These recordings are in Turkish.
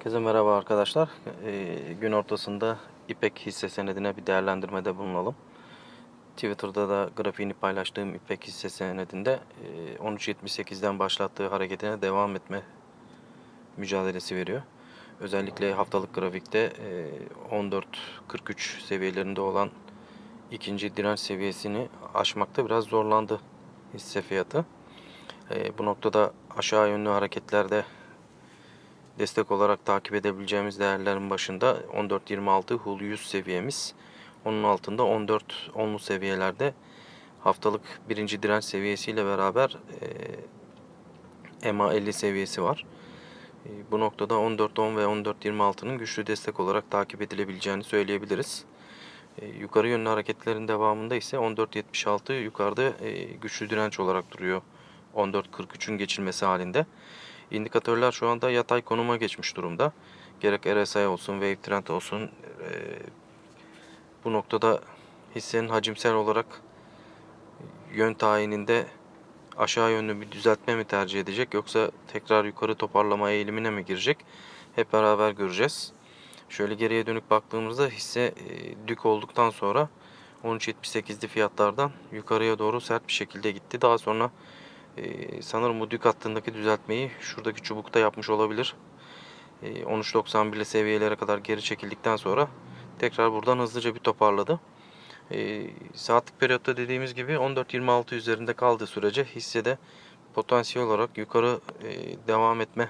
Herkese merhaba arkadaşlar. Ee, gün ortasında İpek hisse senedine bir değerlendirmede bulunalım. Twitter'da da grafiğini paylaştığım İpek hisse senedinde e, 13.78'den başlattığı hareketine devam etme mücadelesi veriyor. Özellikle haftalık grafikte e, 14.43 seviyelerinde olan ikinci direnç seviyesini aşmakta biraz zorlandı hisse fiyatı. E, bu noktada aşağı yönlü hareketlerde destek olarak takip edebileceğimiz değerlerin başında 14.26 HUL 100 seviyemiz. Onun altında 14 onlu seviyelerde haftalık birinci direnç seviyesiyle beraber e, MA 50 seviyesi var. E, bu noktada 14.10 ve 14.26'nın güçlü destek olarak takip edilebileceğini söyleyebiliriz. E, yukarı yönlü hareketlerin devamında ise 14.76 yukarıda e, güçlü direnç olarak duruyor. 14.43'ün geçilmesi halinde. İndikatörler şu anda yatay konuma geçmiş durumda. Gerek RSI olsun, Wave Trend olsun. e, bu noktada hissenin hacimsel olarak yön tayininde aşağı yönlü bir düzeltme mi tercih edecek yoksa tekrar yukarı toparlama eğilimine mi girecek? Hep beraber göreceğiz. Şöyle geriye dönük baktığımızda hisse e, dük olduktan sonra 13.78'li fiyatlardan yukarıya doğru sert bir şekilde gitti. Daha sonra ee, sanırım bu dük hattındaki düzeltmeyi şuradaki çubukta yapmış olabilir. Ee, 13.91'li seviyelere kadar geri çekildikten sonra tekrar buradan hızlıca bir toparladı. Ee, saatlik periyotta dediğimiz gibi 14.26 üzerinde kaldığı sürece hissede potansiyel olarak yukarı e, devam etme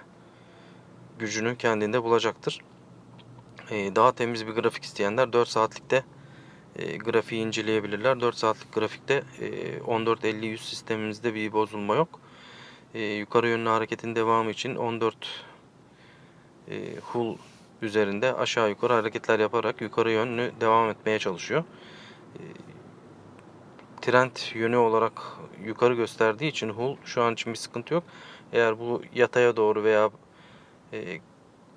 gücünü kendinde bulacaktır. Ee, daha temiz bir grafik isteyenler 4 saatlikte e, grafiği inceleyebilirler. 4 saatlik grafikte e, 14.50-100 sistemimizde bir bozulma yok. E, yukarı yönlü hareketin devamı için 14 e, hul üzerinde aşağı yukarı hareketler yaparak yukarı yönlü devam etmeye çalışıyor. Trend yönü olarak yukarı gösterdiği için hul şu an için bir sıkıntı yok. Eğer bu yataya doğru veya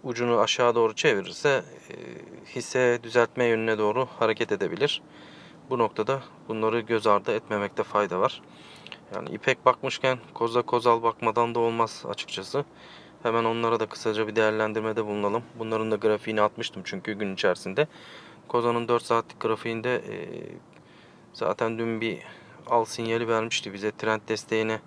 ucunu aşağı doğru çevirirse e, hisse düzeltme yönüne doğru hareket edebilir. Bu noktada bunları göz ardı etmemekte fayda var. Yani ipek bakmışken koza kozal bakmadan da olmaz açıkçası. Hemen onlara da kısaca bir değerlendirmede bulunalım. Bunların da grafiğini atmıştım çünkü gün içerisinde. Koza'nın 4 saatlik grafiğinde e, zaten dün bir al sinyali vermişti bize trend desteğini e,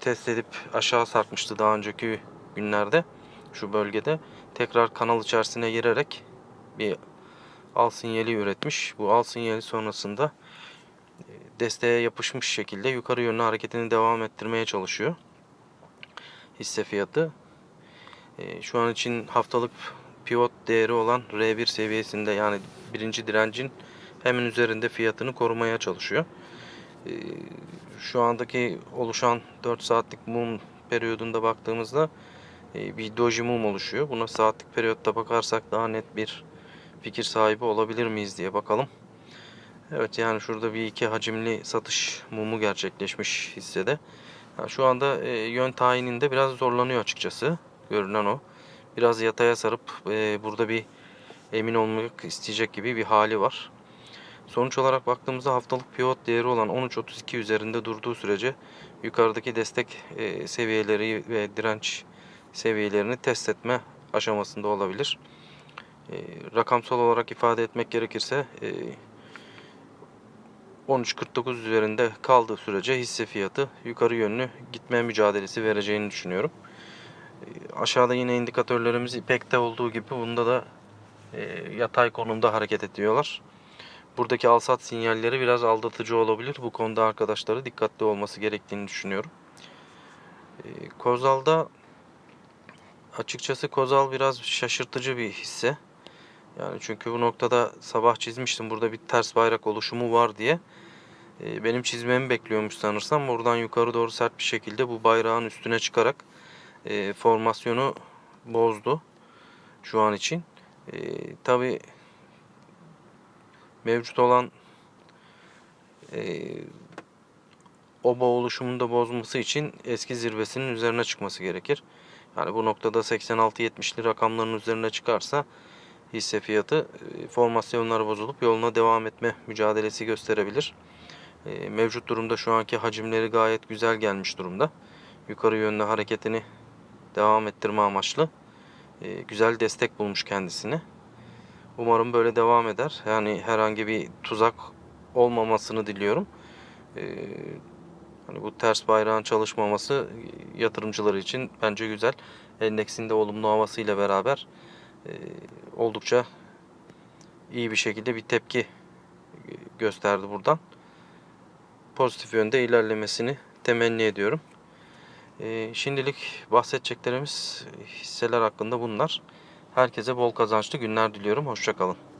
test edip aşağı sarkmıştı daha önceki günlerde şu bölgede tekrar kanal içerisine girerek bir al sinyali üretmiş. Bu al sinyali sonrasında e, desteğe yapışmış şekilde yukarı yönlü hareketini devam ettirmeye çalışıyor. Hisse fiyatı. E, şu an için haftalık pivot değeri olan R1 seviyesinde yani birinci direncin hemen üzerinde fiyatını korumaya çalışıyor. E, şu andaki oluşan 4 saatlik mum periyodunda baktığımızda bir doji mum oluşuyor. Buna saatlik periyotta bakarsak daha net bir fikir sahibi olabilir miyiz diye bakalım. Evet yani şurada bir iki hacimli satış mumu gerçekleşmiş hissede. Yani şu anda e, yön tayininde biraz zorlanıyor açıkçası. Görünen o. Biraz yataya sarıp e, burada bir emin olmak isteyecek gibi bir hali var. Sonuç olarak baktığımızda haftalık pivot değeri olan 13.32 üzerinde durduğu sürece yukarıdaki destek e, seviyeleri ve direnç seviyelerini test etme aşamasında olabilir. E, rakamsal olarak ifade etmek gerekirse e, 13.49 üzerinde kaldığı sürece hisse fiyatı yukarı yönlü gitme mücadelesi vereceğini düşünüyorum. E, aşağıda yine indikatörlerimiz İpek'te olduğu gibi bunda da e, yatay konumda hareket ediyorlar. Buradaki alsat sinyalleri biraz aldatıcı olabilir. Bu konuda arkadaşları dikkatli olması gerektiğini düşünüyorum. E, Kozal'da açıkçası Kozal biraz şaşırtıcı bir hisse. Yani çünkü bu noktada sabah çizmiştim burada bir ters bayrak oluşumu var diye. Ee, benim çizmemi bekliyormuş sanırsam. Buradan yukarı doğru sert bir şekilde bu bayrağın üstüne çıkarak e, formasyonu bozdu. Şu an için. E, Tabi mevcut olan e, oba oluşumunu da bozması için eski zirvesinin üzerine çıkması gerekir. Yani bu noktada 86-70'li rakamların üzerine çıkarsa hisse fiyatı e, formasyonlar bozulup yoluna devam etme mücadelesi gösterebilir. E, mevcut durumda şu anki hacimleri gayet güzel gelmiş durumda. Yukarı yönlü hareketini devam ettirme amaçlı. e, güzel destek bulmuş kendisine. Umarım böyle devam eder. Yani herhangi bir tuzak olmamasını diliyorum. Hani bu ters bayrağın çalışmaması e, yatırımcılar için bence güzel. Endeksin de olumlu havasıyla beraber e, oldukça iyi bir şekilde bir tepki e, gösterdi buradan. Pozitif yönde ilerlemesini temenni ediyorum. E, şimdilik bahsedeceklerimiz hisseler hakkında bunlar. Herkese bol kazançlı günler diliyorum. Hoşçakalın.